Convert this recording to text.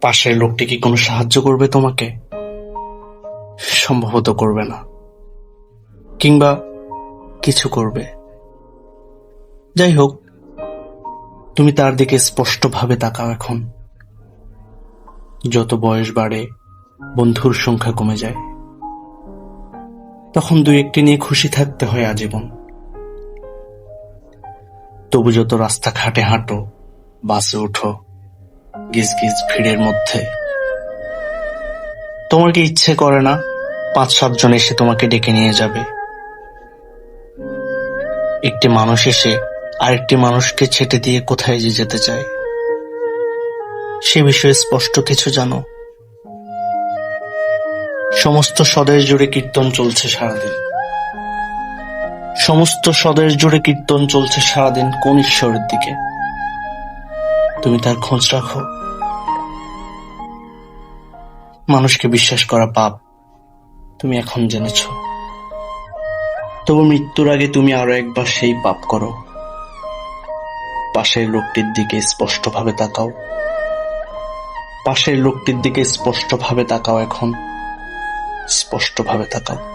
পাশের লোকটি কি কোনো সাহায্য করবে তোমাকে? সম্ভবত করবে না। কিংবা কিছু করবে। যাই হোক, তুমি তার দিকে স্পষ্টভাবে তাকাও এখন। যত বয়স বাড়ে, বন্ধুর সংখ্যা কমে যায়। তখন দুই একটি নিয়ে খুশি থাকতে হয় আজীবন। তবু যত রাস্তাঘাটে হাঁটো, বাসে উঠো গিজ গিজ ভিড়ের মধ্যে। তোমার কি ইচ্ছে করে না? পাঁচ সাতজন এসে তোমাকে ডেকে নিয়ে যাবে। একটি মানুষ এসে আরেকটি মানুষকে ছেটে দিয়ে কোথায় যে যেতে চায়। সে বিষয়ে স্পষ্ট কিছু জানো। সমস্ত স্বদেশ জুড়ে কীর্তন চলছে সারাদিন। সমস্ত স্বদেশ জুড়ে কীর্তন চলছে সারাদিন কোন ঈশ্বরের দিকে? তুমি তার খোঁজ রাখো। মানুষকে বিশ্বাস করা পাপ, তুমি এখন জেনেছ। তবু মৃত্যুর আগে তুমি আরও একবার সেই পাপ করো। পাশের লোকটির দিকে স্পষ্টভাবে তাকাও। পাশের লোকটির দিকে স্পষ্টভাবে তাকাও এখন। স্পষ্টভাবে তাকাও।